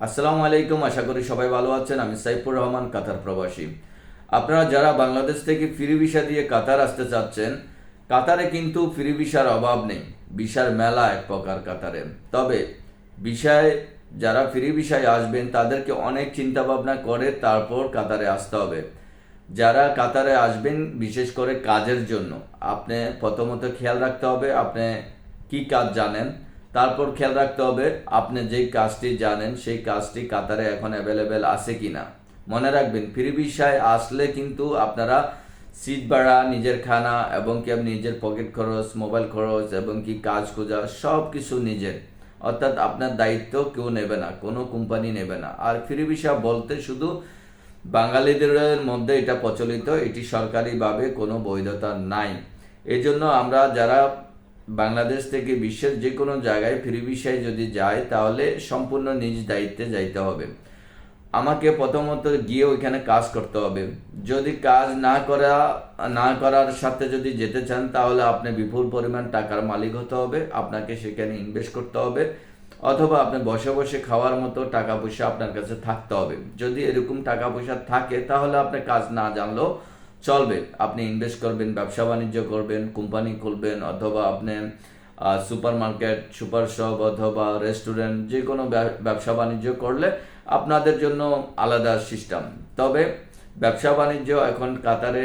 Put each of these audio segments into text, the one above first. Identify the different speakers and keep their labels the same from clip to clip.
Speaker 1: আসসালামু আলাইকুম, আশা করি সবাই ভালো আছেন। আমি সাইফুর রহমান, কাতার প্রবাসী। আপনারা যারা বাংলাদেশ থেকে ফ্রি ভিসা দিয়ে কাতার আসতে চাচ্ছেন, কাতারে কিন্তু ফ্রি ভিসার অভাব নেই। ভিসার মেলা এক প্রকার কাতারে। তবে ভিসায় যারা ফ্রি ভিসায় আসবেন, তাদেরকে অনেক চিন্তা ভাবনা করে তারপর কাতারে আসতে হবে। যারা কাতারে আসবেন, বিশেষ করে কাজের জন্য, আপনি প্রথমত খেয়াল রাখতে হবে আপনি কি কাজ জানেন। তারপর খেয়াল রাখতে হবে, আপনি যেই কাজটি জানেন, সেই কাজটি কাতারে এখন অ্যাভেলেবেল আছে কিনা। মনে রাখবেন, ফ্রি ভিসায় আসলে কিন্তু আপনারা সিট ভাড়া, নিজের খানা এবং কি আপনি নিজের পকেট খরচ মোবাইল খরচ এবং কি কাজ খোঁজা সব কিছু নিজের। অর্থাৎ আপনার দায়িত্ব কেউ নেবে না, কোনো কোম্পানি নেবে না। আর ফ্রি ভিসা বলতে শুধু বাঙালিদের মধ্যে এটা প্রচলিত, এটি সরকারিভাবে কোনো বৈধতা নাই। এজন্য আমরা যারা বাংলাদেশ থেকে বিশ্বের যে কোনো জায়গায় ফ্রি ভিসায় যদি যায়, তাহলে সম্পূর্ণ নিজ দায়িত্বে যাইতে হবে। আমাকে প্রথমত গিয়ে ওইখানে কাজ করতে হবে। যদি কাজ না করা, না করার সাথে যদি যেতে চান, তাহলে আপনি বিপুল পরিমাণ টাকার মালিক হতে হবে। আপনাকে সেখানে ইনভেস্ট করতে হবে। অথবা আপনি বসে বসে খাওয়ার মতো টাকা পয়সা আপনার কাছে থাকতে হবে। যদি এরকম টাকা পয়সা থাকে, তাহলে আপনি কাজ না জানলেও চলবে। আপনি ইনভেস্ট করবেন, ব্যবসা বাণিজ্য করবেন কোম্পানি খুলবেন অথবা আপনি সুপার মার্কেট সুপার শপ অথবা রেস্টুরেন্ট যে কোনো ব্যবসা বাণিজ্য করলে আপনাদের জন্য আলাদা সিস্টেম তবে ব্যবসা বাণিজ্য এখন কাতারে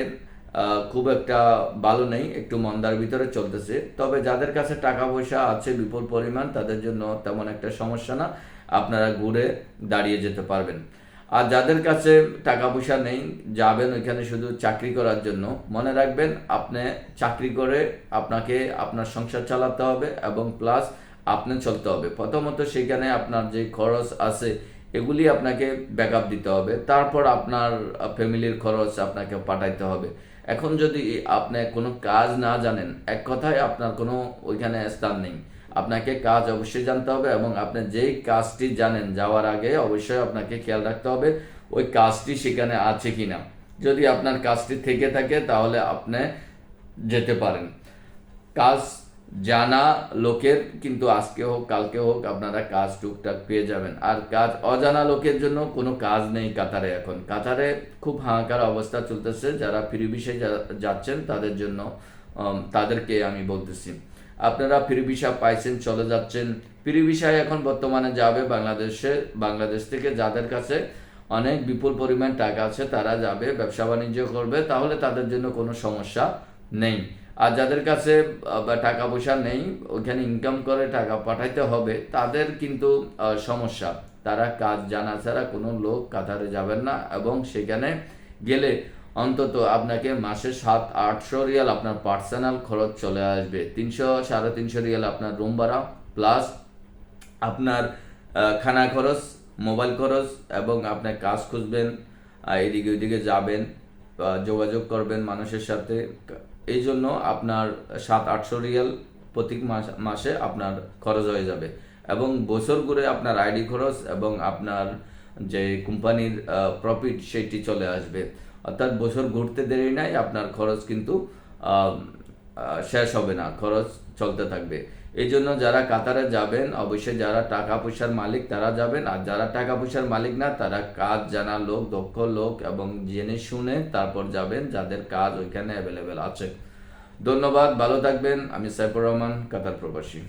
Speaker 1: খুব একটা ভালো নেই, একটু মন্দার ভিতরে চলতেছে। তবে যাদের কাছে টাকা পয়সা আছে বিপুল পরিমাণ, তাদের জন্য তেমন একটা সমস্যা না। আপনারা ঘুরে দাঁড়িয়ে যেতে পারবেন। আর যাদের কাছে টাকা পয়সা নেই, যাবেন ওইখানে শুধু চাকরি করার জন্য। মনে রাখবেন, আপনি চাকরি করে আপনাকে আপনার সংসার চালাতে হবে এবং প্লাস আপনি চলতে হবে। প্রথমত সেখানে আপনার যে খরচ আছে, এগুলি আপনাকে ব্যাকআপ দিতে হবে। তারপর আপনার ফ্যামিলির খরচ আপনাকে পাঠাইতে হবে। এখন যদি আপনি কোনো কাজ না জানেন, এক কথায় আপনার কোনো ওইখানে স্থান নেই। আপনাকে কাজ অবশ্যই জানতে হবে এবং আপনি যেই কাজটি জানেন যাওয়ার আগে অবশ্যই আপনাকে খেয়াল রাখতে হবে ওই কাজটি সেখানে আছে কি না যদি আপনার কাজটি থেকে থাকে তাহলে আপনি যেতে পারেন। কাজ জানা লোকের কিন্তু আজকে হোক, কালকে হোক আপনারা কাজ টুকটাক পেয়ে যাবেন। আর কাজ অজানা লোকের জন্য কোনো কাজ নেই কাতারে এখন। কাতারে খুব হাহাকার অবস্থা চলতেছে। যারা ফ্রি যাচ্ছেন তাদের জন্য তাদেরকে আমি বলতেছি। আপনারা ফ্রি ভিসা পাইছেন, চলে যাচ্ছেন। ফ্রি ভিসায় এখন বর্তমানে যাবে বাংলাদেশে, বাংলাদেশ থেকে যাদের কাছে অনেক বিপুল পরিমাণ টাকা আছে, তারা যাবে, ব্যবসা বাণিজ্য করবে, তাহলে তাদের জন্য কোনো সমস্যা নেই। আর যাদের কাছে টাকা পয়সা নেই ওইখানে ইনকাম করে টাকা পাঠাইতে হবে, তাদের কিন্তু সমস্যা। তারা কাজ জানা ছাড়া কোনো লোক কাতারে যাবেন না, এবং সেখানে গেলে অন্তত আপনাকে মাসে সাত, আটশো রিয়াল আপনার পার্সোনাল খরচ চলে আসবে। তিনশো, সাড়ে তিনশো রিয়াল আপনার রুম ভাড়া, প্লাস আপনার খানা খরচ, মোবাইল খরচ এবং আপনি কাজ খুঁজবেন এদিকে ওইদিকে যাবেন যোগাযোগ করবেন মানুষের সাথে। এই জন্য আপনার সাত, আটশো রিয়াল প্রতি মাস- মাসে আপনার খরচ হয়ে যাবে। এবং বছর ঘুরে আপনার আইডি খরচ এবং আপনার যে কোম্পানির প্রফিট সেটি চলে আসবে। অর্থাৎ বছর ঘুরতে দেরি নাই, আপনার খরচ কিন্তু শেষ হবে না, খরচ চলতে থাকবে। এই জন্য যারা কাতারে যাবেন, অবশ্যই যারা টাকা পয়সার মালিক তারা যাবেন, আর যারা টাকা পয়সার মালিক না, তারা কাজ জানা লোক, দক্ষ লোক এবং জেনে শুনে তারপর যাবেন, যাদের কাজ ওইখানে অ্যাভেলেবেল আছে। ধন্যবাদ, ভালো থাকবেন। আমি সাইফুর রহমান, কাতার প্রবাসী।